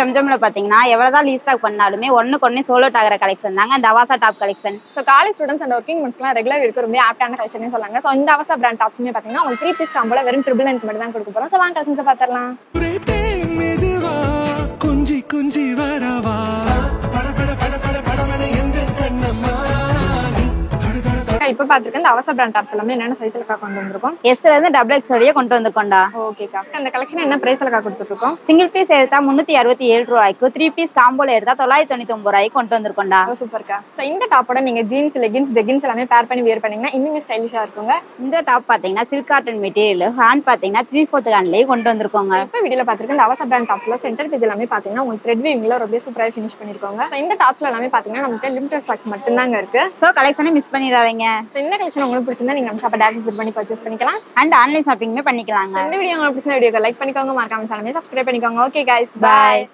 ஜம்ஜம்ல பாத்தீங்கன்னா எவ்வளவுதான் லீ ஸ்டாக் பண்ணாலுமே ஒண்ணுக்கு ஒண்ணே சோலோட் ஆகிற கலெக்ஷன் தாங்க இந்த Avaasa top collection so college students and working மென்ஸ்க்குலாம் regular இருக்க ரொம்ப ஆப்டான கலெக்ஷன் சொல்லாங்க. ஸோ இந்த அவசா பிராண்ட் டாப்ஸுமே பார்த்தீங்கன்னா உங்களுக்கு த்ரீ பீஸ் காம்போல வெறும் ட்ரிபிள் நைன் மட்டும் தான் கொடுக்க போகிறோம் ஸோ வாங்க கலெக்ஷன்ஸை பார்த்துடலாம் தொட இப்போ பார்த்துருக்க இந்த அவசா பிராண்ட் டாப்ஸ் எல்லாமே என்னென்ன சைஸ்லக்கா கொண்டு வந்திருக்கோம்? எஸ்ல இருந்து டபுள் எக்ஸ் வழியே கொண்டு வந்திருக்கோம்டா. ஓகேக்கா அந்த கலெக்ஷன் என்ன ப்ரைஸ்லக்கா கொடுத்துட்ருக்கோம்? சிங்கிள் பீஸ் எடுத்தா முன்னூத்தி அறுபத்தி ஏழு ரூபாய்க்கு த்ரீ பீஸ் காம்போல எடுத்தா தொள்ளாயிரத்தி தொண்ணூத்தி ஒன்பது ரூபாய்க்கு கொண்டு வந்திருக்கோம்டா. சூப்பர்க்கா ஸோ இந்த டாப்போட நீங்கள் ஜீன்ஸ் லெகின்ஸ் ஜெகின்ஸ் எல்லாமே பேர் பண்ணி வியர் பண்ணீங்கன்னா இன்னுமே ஸ்டைலிஷாக இருக்குங்க. இந்த டாப் பாத்தீங்கன்னா சில்க் காட்டன் மெட்டீரியல் ஹேண்ட் பாத்தீங்கன்னா த்ரீ ஃபோர்த் ஹேண்ட்லயே கொண்டு வந்திருக்கோங்க. இப்போ வீடியோல பார்த்துருக்க இந்த அவசா பிராண்ட் டாப்ஸ்ல சென்டர் பேஜ் எல்லாமே பார்த்தீங்கன்னா உங்களுக்கு த்ரெட் வீவிங்ல ரொம்ப சூப்பராக ஃபினிஷ் பண்ணிருக்காங்க. ஸோ இந்த டாப்ஸ்ல எல்லாமே பார்த்தீங்கன்னா நமக்கு லிமிடெட் ஸ்டாக் மட்டும்தாங்க இருக்கு. சோ கலெக்ஷனே மிஸ் பண்ணிடாதீங்க. ஸோ இந்த கலெக்ஷன் உங்களுக்கு பிடிச்சிருந்தா நீங்க நம்ம ஷாப்பை டேரக்ட் விசிட் பண்ணி பர்ச்சேஸ் பண்ணிக்கலாம். அண்ட் ஆன்லைன் ஷாப்பிங்குமே பண்ணிக்கலாங்க. இந்த வீடியோ உங்களுக்கு பிடிச்சிருந்த வீடியோக்கு லைக் பண்ணிக்கோங்க. மறக்காம சேனலை சப்ஸ்கிரைப் பண்ணிக்கோங்க. Okay guys. பாய்